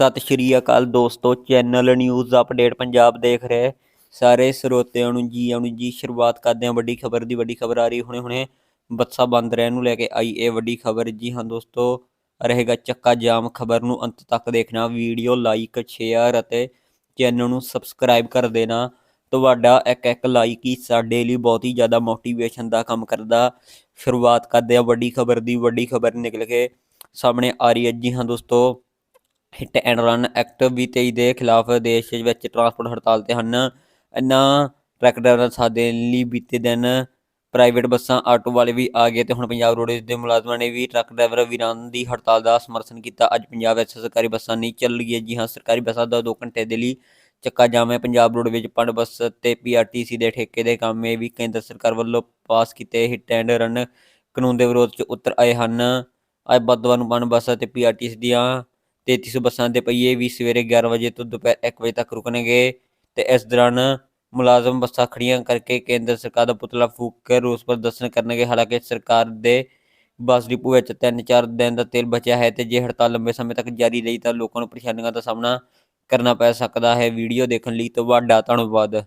ਸਤਿ ਸ਼੍ਰੀ ਅਕਾਲ ਦੋਸਤੋ channel news update Punjab ਦੇਖ ਰਹੇ ਸਾਰੇ ਸਰੋਤਿਆਂ ਨੂੰ ਜੀ ਆਉਣ ਜੀ, ਸ਼ੁਰੂਆਤ ਕਰਦੇ ਹਾਂ ਵੱਡੀ ਖਬਰ ਦੀ, ਵੱਡੀ ਖਬਰ ਆ ਰਹੀ ਹੁਣੇ ਹੁਣੇ ਬੱਸਾਂ ਬੰਦ ਰਹਿਣ ਨੂੰ ਲੈ ਕੇ ਆਈ ਇਹ ਵੱਡੀ ਖਬਰ। ਜੀ ਹਾਂ ਦੋਸਤੋ, ਰਹੇਗਾ ਚੱਕਾ ਜਾਮ ਖਬਰ ਨੂੰ ਅੰਤ ਤੱਕ ਦੇਖਣਾ, ਵੀਡੀਓ ਲਾਈਕ ਸ਼ੇਅਰ ਅਤੇ ਚੈਨਲ ਨੂੰ ਸਬਸਕ੍ਰਾਈਬ ਕਰ ਦੇਣਾ। ਤੁਹਾਡਾ ਇੱਕ ਇੱਕ ਲਾਈਕ ਹੀ ਸਾਡੇ ਲਈ ਬਹੁਤ ਹੀ ਜ਼ਿਆਦਾ ਮੋਟੀਵੇਸ਼ਨ ਦਾ ਕੰਮ ਕਰਦਾ। ਸ਼ੁਰੂਆਤ ਕਰਦੇ ਹਾਂ ਵੱਡੀ ਖਬਰ ਦੀ, ਵੱਡੀ ਖਬਰ ਨਿਕਲ ਕੇ ਸਾਹਮਣੇ ਆ ਰਹੀ ਹੈ। ਜੀ ਹਾਂ ਦੋਸਤੋ ਹਿੱਟ ਐਂਡ ਰਨ ਐਕਟ ਵੀ 23 ਦੇ ਖਿਲਾਫ ਦੇਸ਼ ਵਿੱਚ ਟਰਾਂਸਪੋਰਟ ਹੜਤਾਲ ਤੇ ਹਨ। ਇਹਨਾਂ ਟਰੱਕ ਡਰਾਈਵਰਾਂ ਦਾ ਸਾਥ ਦੇਣ ਲਈ ਬੀਤੇ ਦਿਨ ਪ੍ਰਾਈਵੇਟ ਬੱਸਾਂ, ਆਟੋ ਵਾਲੇ ਵੀ ਆ ਗਏ ਤੇ ਹੁਣ ਪੰਜਾਬ ਰੋਡਵੇਜ਼ ਦੇ ਮੁਲਾਜ਼ਮਾਂ ਨੇ ਵੀ ਟਰੱਕ ਡਰਾਈਵਰ ਵੀਰਾਂ ਦੀ ਹੜਤਾਲ ਦਾ ਸਮਰਥਨ ਕੀਤਾ। ਅੱਜ ਪੰਜਾਬ ਵਿੱਚ ਸਰਕਾਰੀ ਬੱਸਾਂ ਨਹੀਂ ਚੱਲ ਰਹੀਆਂ ਜੀ ਹਾਂ, ਸਰਕਾਰੀ ਬੱਸਾਂ ਦਾ 2 ਘੰਟੇ ਦੇ ਲਈ ਚੱਕਾ ਜਾਮ ਹੈ। ਪੰਜਾਬ ਰੋਡਵੇਜ਼ ਪੰਡ ਬੱਸ ਤੇ ਪੀਆਰਟੀਸੀ ਦੇ ਠੇਕੇ ਦੇ ਕੰਮੇ ਵੀ ਕੇਂਦਰ ਸਰਕਾਰ ਵੱਲੋਂ ਪਾਸ ਕੀਤੇ ਹਿੱਟ ਐਂਡ ਰਨ ਕਾਨੂੰਨ ਦੇ ਵਿਰੋਧ 'ਚ ਉਤਰ ਆਏ ਹਨ। ਅੱਜ ਬੁੱਧਵਾਰ ਨੂੰ ਪੰਡ ਬੱਸ ਅਤੇ ਪੀਆਰਟੀਸੀ ਦੀਆਂ 3300 ਬੱਸਾਂ ਦੇ ਪਹੀਏ ਵੀ ਸਵੇਰੇ 11 ਵਜੇ ਤੋਂ ਦੁਪਹਿਰ 1 ਵਜੇ ਤੱਕ ਰੁਕਣਗੇ ਤੇ ਇਸ ਦੌਰਾਨ ਮੁਲਾਜ਼ਮ ਬੱਸਾਂ ਖੜੀਆਂ ਕਰਕੇ ਕੇਂਦਰ ਸਰਕਾਰ ਦਾ ਪੁਤਲਾ ਫੂਕ ਕੇ ਰੋਸ ਪ੍ਰਦਰਸ਼ਨ ਕਰਨਗੇ। ਹਾਲਾਂਕਿ ਸਰਕਾਰ ਦੇ ਬੱਸ ਡਿਪੂ ਵਿੱਚ 3-4 ਦਿਨ ਦਾ ਤੇਲ ਬਚਿਆ ਹੈ ਤੇ ਜੇ ਹੜਤਾਲ ਲੰਬੇ ਸਮੇਂ ਤੱਕ ਜਾਰੀ ਰਹੀ ਤਾਂ ਲੋਕਾਂ ਨੂੰ ਪਰੇਸ਼ਾਨੀਆਂ ਦਾ ਸਾਹਮਣਾ ਕਰਨਾ ਪੈ ਸਕਦਾ ਹੈ। ਵੀਡੀਓ ਦੇਖਣ ਲਈ ਤੁਹਾਡਾ ਧੰਨਵਾਦ।